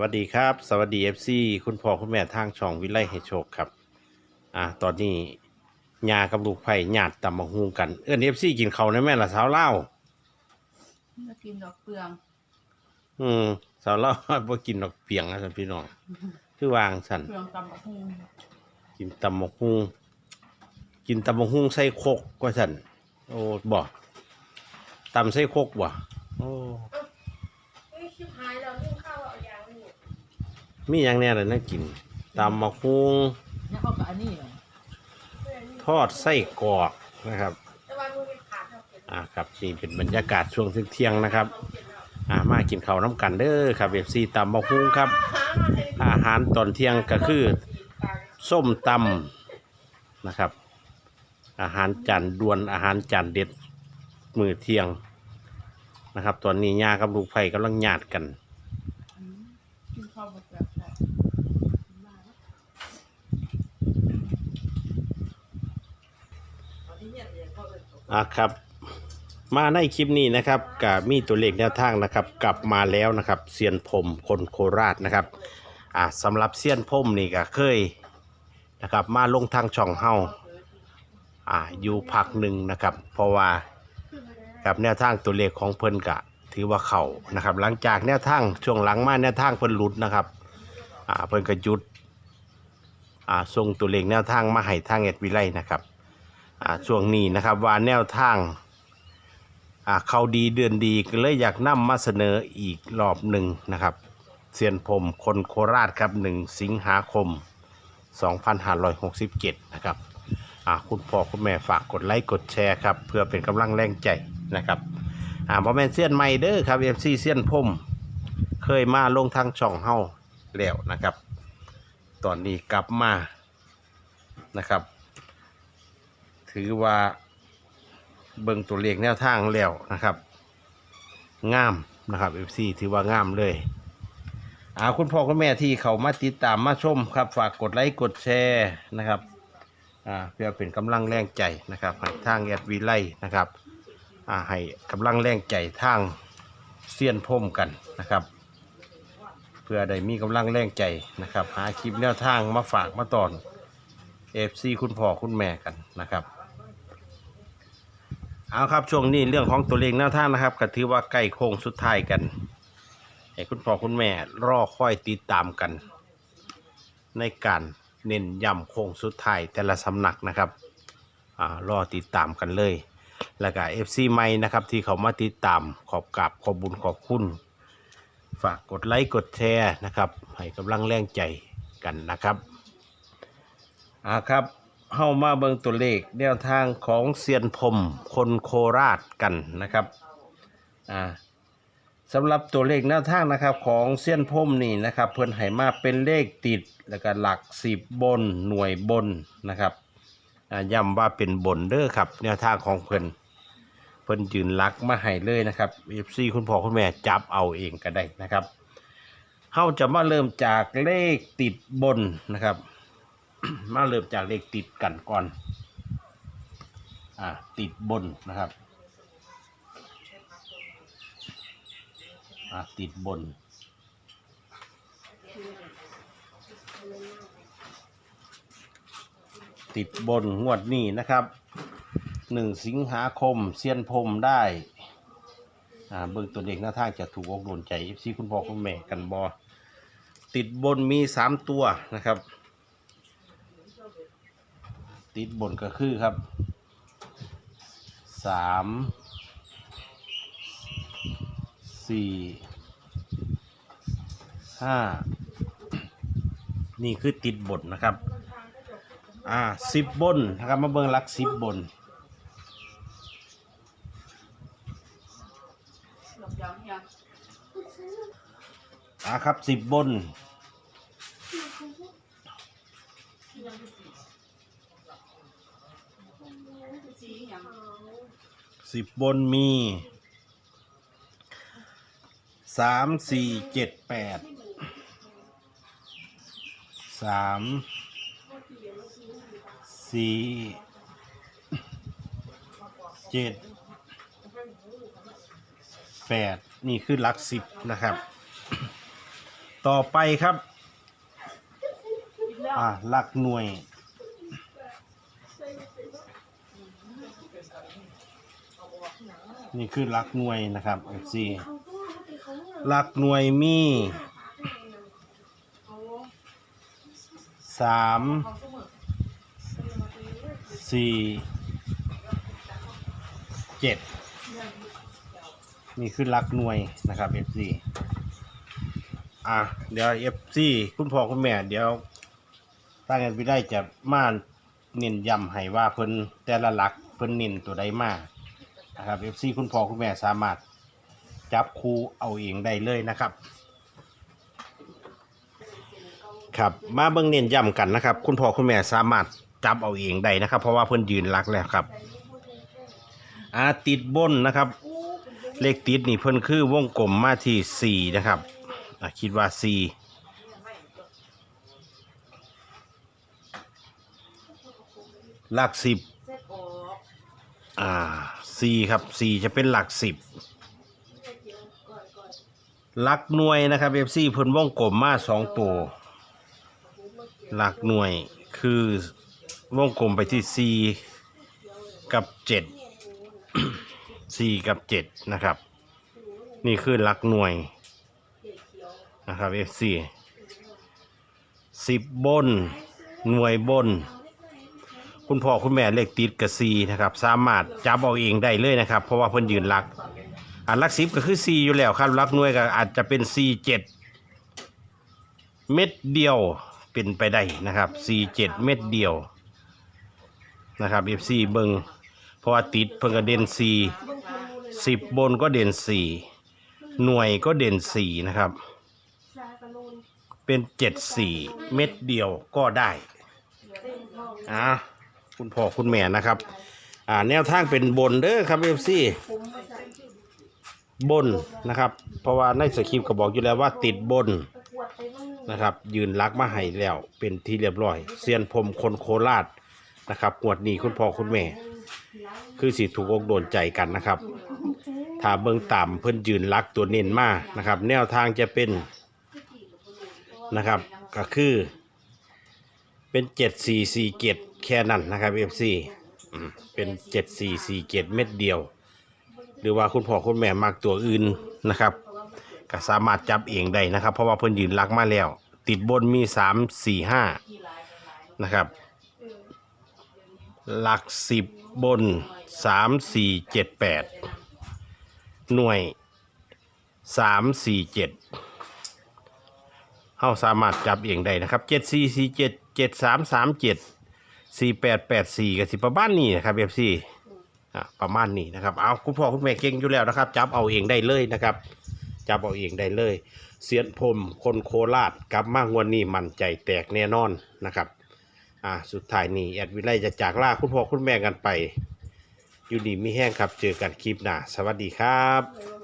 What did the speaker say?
วัสดีครับ สวัสดี FC คุณพ่อคุณแม่ทางช่องวิไลให้โชคครับอ่าตอนนี้ยากับลูกไผ่ญาติตำมาฮูงกัน เอื้อน FC กินเขาวในแม่ละสาวเล่าวมากินดอกเปลือง อืมสาวเล่าวบ่กินดอกเปียงนะท่านพี่น้องคือวางสันเปลืองตำบักหุ่งกินตำมกฮุงกินตำมกฮุงใส่โคกว่าสันโอ้บ่ตำใส่โคกบ่โอ้เฮ้ยชิบหายแล้วนึ่งข้าวเอาอย่างนี้ มีอย่างแน่เลยนะกินตำมกฮุงแล้วเขากับอันนี้เหรอเพื่อนนี่ทอดไส้กรอกนะครับแต่ว่ามึงเป็นขาดเท่าเก็บอ่าครับนี่เป็นบรรยากาศช่วงเที่ยงๆนะครับเอาเก็บแล้วอ่ามากินข้าวน้ำกันเด้อครับเอฟซีตำบักฮุงครับ อาหารตอนเที่ยงก็คือ ส้มตำนะครับ อาหารจานด่วนอาหารจานเด็ดมือเที่ยงนะครับ ตอนนี้ย่ากับลูกไผ่กำลังญาติกันอืมกินข้าวบดแบบแบบ อะครับ มาในคลิปนี้นะครับกับมีตัวเลขแนวทางนะครับ กลับมาแล้วนะครับเซียนผมคนโคราชนะครับอ่าสำหรับเซียนพมนี่ก็เคยนะครับ มาลงทางช่องเฮาอ่าอยู่พักหนึ่งนะครับ เพราะว่ากับแนวทางตัวเลขของเพิ่นกะ ถือว่าเขานะครับ หลังจากแนวทางช่วงหลังมาแนวทางเพิ่นหลุดนะครับอ่าเพิ่นก็หยุดอ่าส่งตัวเลขแนวทางมาให้ทางเอ็ดวิไลนะครับ อ่าช่วงนี้นะครับว่าแนวทางอ่าเขาดีเดือนดีก็เลยอยากนำมาเสนออีกรอบหนึ่งนะครับเซียนผมคนโคราชครับหนึ่งสิงหาคม 2567 นะครับอ่าคุณพ่อคุณแม่ฝากกดไลค์กดแชร์ครับ เพื่อเป็นกำลังแรงใจนะครับอ่าบอแมนเซียนใหม่เด้อครับเอฟซีเซียนผมเคยมาลงทางช่องเฮาแล้วนะครับ ตอนนี้กลับมานะครับ ถือว่า เบิ่งตัวเลขแนวทางแล้วนะครับ งามนะครับ FC ถือว่างามเลยอ่าคุณพ่อคุณแม่ที่เขามาติดตามมาชมครับ ฝากกดไลค์กดแชร์นะครับอ่าเพื่อเป็นกำลังแรงใจนะครับให้ทางแอดวีไลนะครับอ่าให้กำลังแรงใจทางเซียนพมกันนะครับ เพื่อได้มีกำลังแรงใจนะครับ หาคลิปแนวทางมาฝากมาตอนเอฟซีคุณพ่อคุณแม่กันนะครับ เอาครับช่วงนี้เรื่องของตัวเลขแนวทางนะครับก็ถือว่าใกล้โค้งสุดท้ายกันให้คุณพ่อคุณแม่รอคอยติดตามกัน ในการเน้นย้ำโค้งสุดท้ายแต่ละสำนักนะครับอ่ารอติดตามกันเลย แล้วก็เอฟซีใหม่นะครับที่เขามาติดตามขอบกราบขอบบุญขอบคุณ ฝากกดไลค์กดแชร์นะครับให้กำลังแรงใจกันนะครับอ่าครับ เข้ามาเบิ่งตัวเลขแนวทางของเซียนพรมคนโคราชกันนะครับอ่าสำหรับตัวเลขแนวทางนะครับของเซียนพรมนี่นะครับเพิ่นให้มาเป็นเลขติดแล้วก็หลักสิบบนหน่วยบนนะครับอ่าย้ำว่าเป็นบนเด้อครับแนวทางของเพิ่นเพิ่นยืนลักมาให้เลยนะครับ FC คุณพ่อคุณแม่จับเอาเองก็ได้นะครับเฮาจะมาเริ่มจากเลขติดบนนะครับ มาเริ่มจากเลขติดกันก่อน อ่า ติดบนนะครับ อ่า ติดบน ติดบนงวดนี้นะครับ หนึ่งสิงหาคมเซียนพรมได้ อ่า เบิ่งตัวเลขหน้าทาจะถูกอกโดนใจซีคุณพ่อคุณแม่กันบอติดบนมีสามตัวนะครับ ติดบนก็คือครับสามสี่ห้านี่คือติดบนนะครับ อ่าสิบบนนะครับมาเบิ่งลักสิบบนอ่าครับสิบบน สีอย่างสิบบนมีสามสี่เจ็ดแปดสามสี่เจ็ดแปดนี่คือหลักสิบนะครับ ต่อไปครับ อ่าหลักหน่วย นี่คือลักหน่วยนะครับ FC หลักหน่วยมีสามสี่เจ็ดนี่คือลักหน่วยนะครับ FC อะเดี๋ยว FC คุณพ่อคุณแม่เดี๋ยวตั้งกันไปได้จะม่านเน้นย้ำให้ว่าเพิ่นแต่ละหลักเพิ่นเน้นตัวใดมาก นะครับ FC คุณพ่อคุณแม่สามารถจับคู่เอาเองได้เลยนะครับ ครับมาเบิ่งเน้นย้ำกันนะครับ คุณพ่อคุณแม่สามารถจับเอาเองได้นะครับ เพราะว่าเพิ่อนยืนหลักแล้วครับอาติดบนนะครับ เลขติดนี่เพิ่นคือวงกลมมาที่สี่นะครับอะคิดว่าสี่หลักสิบอ่า สี่ครับสี่จะเป็นหลักสิบหลักหน่วยนะครับเอฟซีเพิ่นวงกลมมาสองตัวหลักหน่วยคือวงกลมไปที่สี่กับเจ็ดสี่กับเจ็ดนะครับ นี่คือหลักหน่วยนะครับ FC สิบบนหน่วยบน คุณพ่อคุณแม่เลขติดกับซีนะครับสามารถจับเอาเองได้เลยนะครับ เพราะว่าเพิ่นยืนหลักอันหลักสิบก็คือซีอยู่แล้วครับหลักหน่วยก็อาจจะเป็นซีเจ็ดเม็ดเดียวเป็นไปได้นะครับซีเจ็ดเม็ดเดียวนะครับ FC เบิงเพราะว่าติดเพิ่งก็เด่นซีสิบบนก็เด่นสี่หน่วยก็เด่นสี่นะครับ เป็นเจ็ดสี่เม็ดเดียวก็ได้อ่า คุณพ่อคุณแม่นะครับ อ่าแนวทางเป็นบนเด้อครับเอฟซีบนนะครับ เพราะว่าในสคริปต์ก็บอกอยู่แล้วว่าติดบนนะครับ ยืนรักมาให้แล้วเป็นที่เรียบร้อยเซียนพรมคนโคราชนะครับงวดนี้คุณพ่อคุณแม่ คือสิถูกอกโดนใจกันนะครับถ้าเบิ่งต่ำเพิ่นยืนรักตัวเน้นมากนะครับ แนวทางจะเป็นนะครับก็คือ เป็นเจ็ดสี่สี่เจ็ดแค่นั้นนะครับเอฟซีเป็นเจ็ดสี่สี่เจ็ดเม็ดเดียว หรือว่าคุณพ่อคุณแม่มักตัวอื่นนะครับก็สามารถจับเองได้นะครับ เพราะว่าเพิ่นยืนรักมาแล้ว ติดบนมีสามสี่ห้านะครับหลักสิบบนสามสี่เจ็ดแปดหน่วยสามสี่เจ็ดเฮาสามารถจับเองได้นะครับเจ็ดสี่สี่เจ็ด เจ็ดสามสามเจ็ดสี่แปดแปดสี่กับสิประมาณนี้นะครับเอฟซีอะประมาณนี้นะครับ เอาคุณพ่อคุณแม่เก่งอยู่แล้วนะครับ จับเอาเองได้เลยนะครับ จับเอาเองได้เลย เสียนพรมคนโคราชกลับมางวนนี้มั่นใจแตกแน่นอนนะครับอ่าสุดท้ายนี้แอดวิไลจะจากลาคุณพ่อคุณแม่กันไป อยู่ดีมีแห้งครับ เจอกันคลิปหน้า สวัสดีครับ